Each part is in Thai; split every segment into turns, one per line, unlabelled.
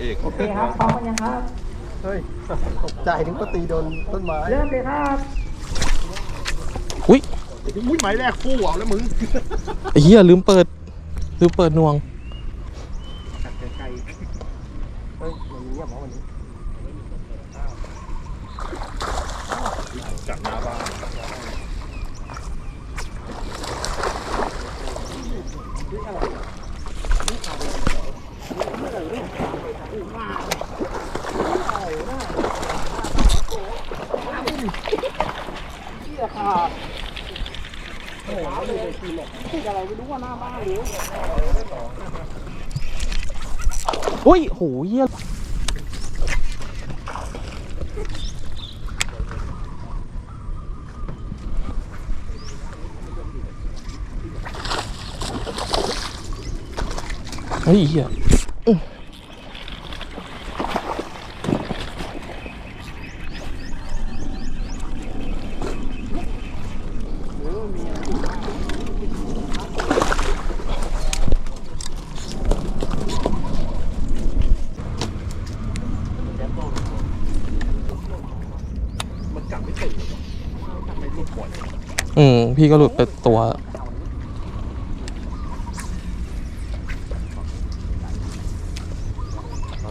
เอก
โอเคครับพร้อมกันยังครับ
เฮ้ยตกใจถึงก็ตีโดนต้นไม้
เริ่มเลยครับ
อุ้ย
อุ้ยไม้แรกฟู่เอาแล้วมึง
ไอ้เหี้ยลืมเปิดลืมเปิดหน่วง
กัดไกลๆเฮ้ยมันเงียบเหรอวันนี้
จากหน้าบ้าน
อุ้ยโหเหี้ยเฮ้ยเหี้ย อืมพี่ก็หลุดไปตัว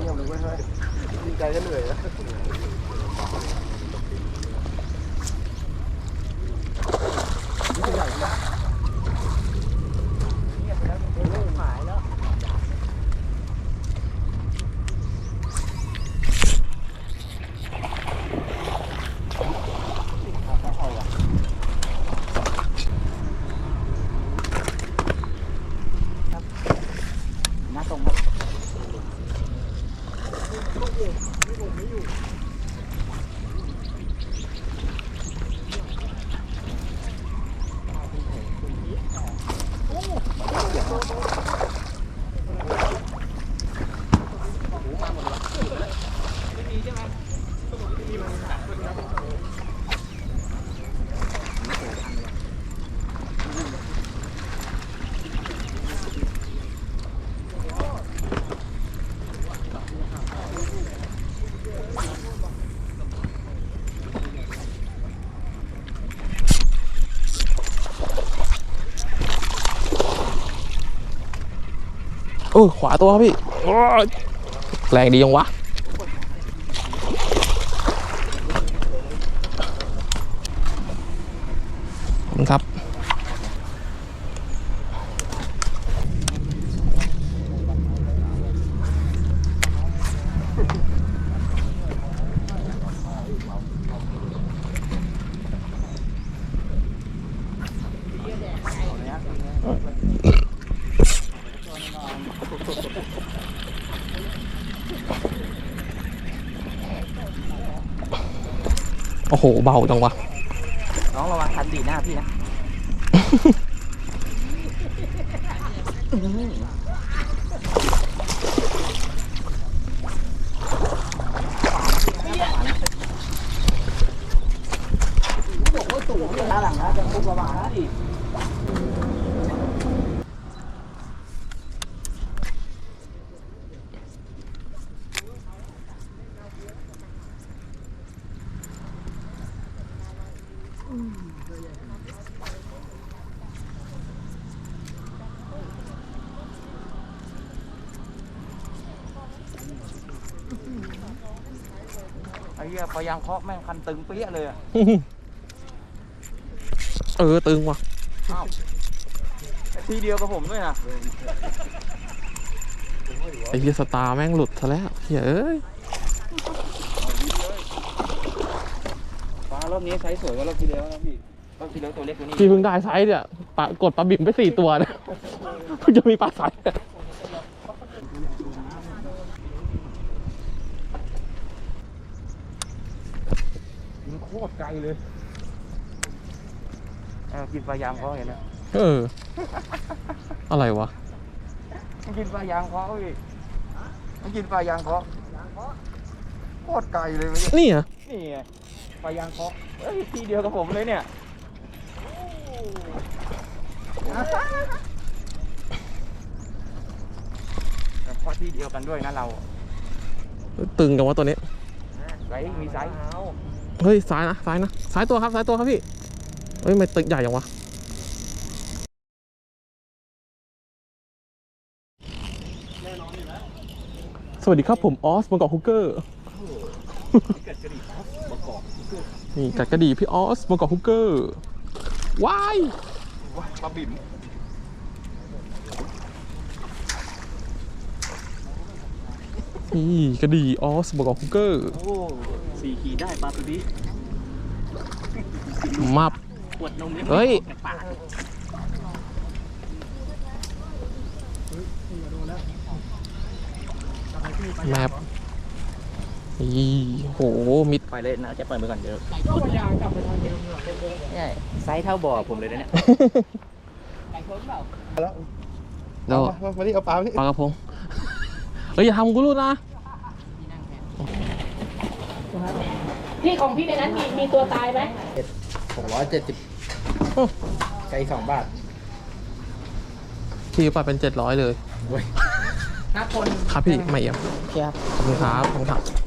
เงียบเลยเว้ยเฮ้ยดีใจก็เหนื่อยแล้ว
หน้
อ้ยขวาตัวครับพี่แรงดียังวะครับ โอ้โห เบาจังวะ
น้องระวังคันดีดหน้าพี่นะหน้าหลังนะจะคุกระวังนะดิ ไอ้เหี้ยพอยางเคาะแม่งคันตึงเปี้ยเลยอะ
เออตึงว่ะ
อ้าวทีเดียวกับผมด้วยนะ
ไอ้เหี้ยสตาร์แม่งหลุดซะแล้วเหี้ยเอ้ย
ฟ้ารอบนี้ไซส์สวยกว่ารอบที่แล้วนะพี่รอบที่แล้วตัวเล็กกว่านี้
พี่เพิ่งได้ไซส์เนี่ยปะกดปลาบิ่มไปสี่ตัวนะเพิ่งจะมีปลาไซส์เนี่ย
มันโค ตรไกลเลย
เออกินปลายางเคาะเห็นไหม
เออ อะไรวะ
มันกินปลายางเคาะพี่มันกินปลายางเคาะ
โคตรไกลเลยมัน
นี่อะ
นี่ไงปลายางเคาะเอ้ยทีเดียวกับผมเลยเนี่ยเคาะที่เดียวกันด้วยนะเรา
ตึงจังวะตัวนี้
ไซส์มีไซส์
เฮ้ยซ้ายนะซ้ายนะซ้ายตัวครับซ้ายตัวครับพี่เฮ้ยไม่ตึกใหญ่ยังวะสวัสดีครับผมออสบางกอกฮุกเกอร์นี่กัดกระดีพี่ออสบางกอกฮุกเกอร์ว้าย
ปลาบิ่ม
นี่กระดีออสบางกอกฮุกเกอร์
โอ้สี่ขีดได้ปลาตัวนี้
มับ
ขวดนม
เฮ้ย
จากปาก
แมปนี่โห มิด
ไปเลยนะจะปล่อยไปก่อนเดี๋ยวเนี่ยไซส์เท่าบ่อผมเลยนะเนี่ย
แล้ว
แล้ว
มามาดิเอาปลามาดิ
ปลากระพงเฮ้ยอย่าทำกูรู้นะ
พี่ของพี่ในนั้นมีมีตัวตายไหม
สองร้อยเจ็ดสิบไก่สองบาท
พี่ปรับเป็นเจ็ดร้อยเลย
เว้ย
ห้าคน
ครับพี่ไม่เอี่ยม
ครับ
ขอบคุณครับขอบคุณครับ